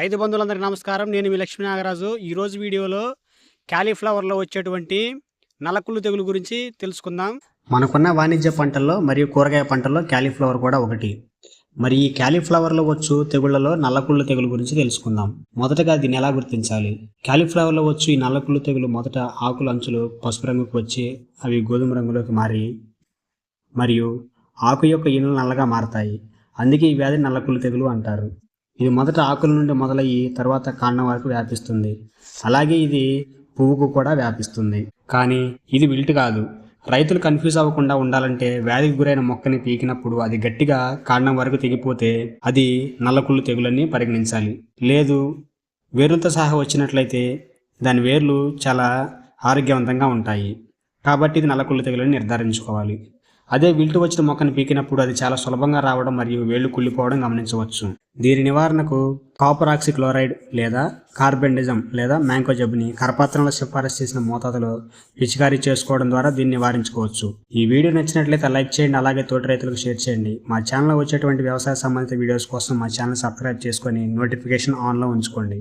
రైతు బంధువులందరికీ నమస్కారం. నేను మీ లక్ష్మీ నాగరాజు. ఈరోజు వీడియోలో క్యాలీఫ్లవర్లో వచ్చేటువంటి నలకుళ్ళు తెగులు గురించి తెలుసుకుందాం. మనకున్న వాణిజ్య పంటల్లో మరియు కూరగాయ పంటల్లో క్యాలీఫ్లవర్ కూడా ఒకటి. మరి ఈ క్యాలీఫ్లవర్లో వచ్చు తెగుళ్ళలో నల్లకుళ్ళు తెగులు గురించి తెలుసుకుందాం. మొదటగా దీన్ని ఎలా గుర్తించాలి? క్యాలీఫ్లవర్లో వచ్చు ఈ నల్లకుళ్ళు తెగులు మొదట ఆకుల అంచులు పసుపు రంగుకు వచ్చి అవి గోధుమ రంగులోకి మారి మరియు ఆకు యొక్క ఈనెలు నల్లగా మారతాయి. అందుకే ఈ వ్యాధి నల్లకుళ్ళు తెగులు అంటారు. ఇది మొదట ఆకుల నుండి మొదలయ్యి తర్వాత కాండం వరకు వ్యాపిస్తుంది. అలాగే ఇది పువ్వుకు కూడా వ్యాపిస్తుంది. కానీ ఇది విల్ట్ కాదు. రైతులు కన్ఫ్యూజ్ అవ్వకుండా ఉండాలంటే వ్యాధికి గురైన మొక్కని పీకినప్పుడు అది గట్టిగా కాండం వరకు తెగిపోతే అది నల్లకుళ్ళు తెగులని పరిగణించాలి. లేదు వేర్లతో సహా వచ్చినట్లయితే దాని వేర్లు చాలా ఆరోగ్యవంతంగా ఉంటాయి. కాబట్టి ఇది నల్లకుళ్ళు తెగులని నిర్ధారించుకోవాలి. అదే విల్టు వచ్చిన మొక్కను పీకినప్పుడు అది చాలా సులభంగా రావడం మరియు వేళ్ళు కుళ్ళిపోవడం గమనించవచ్చు. దీని నివారణకు కాపర్ ఆక్సిక్లోరైడ్ లేదా కార్బెండిజం లేదా మ్యాంకోజబ్ని కరపత్రంలో సిఫారసు చేసిన మోతాదులో పిచికారీ చేసుకోవడం ద్వారా దీన్ని నివారించుకోవచ్చు. ఈ వీడియో నచ్చినట్లయితే లైక్ చేయండి అలాగే తోటి రైతులకు షేర్ చేయండి. మా ఛానల్లో వచ్చేటువంటి వ్యవసాయ సంబంధిత వీడియోస్ కోసం మా ఛానల్ సబ్స్క్రైబ్ చేసుకొని నోటిఫికేషన్ ఆన్లో ఉంచుకోండి.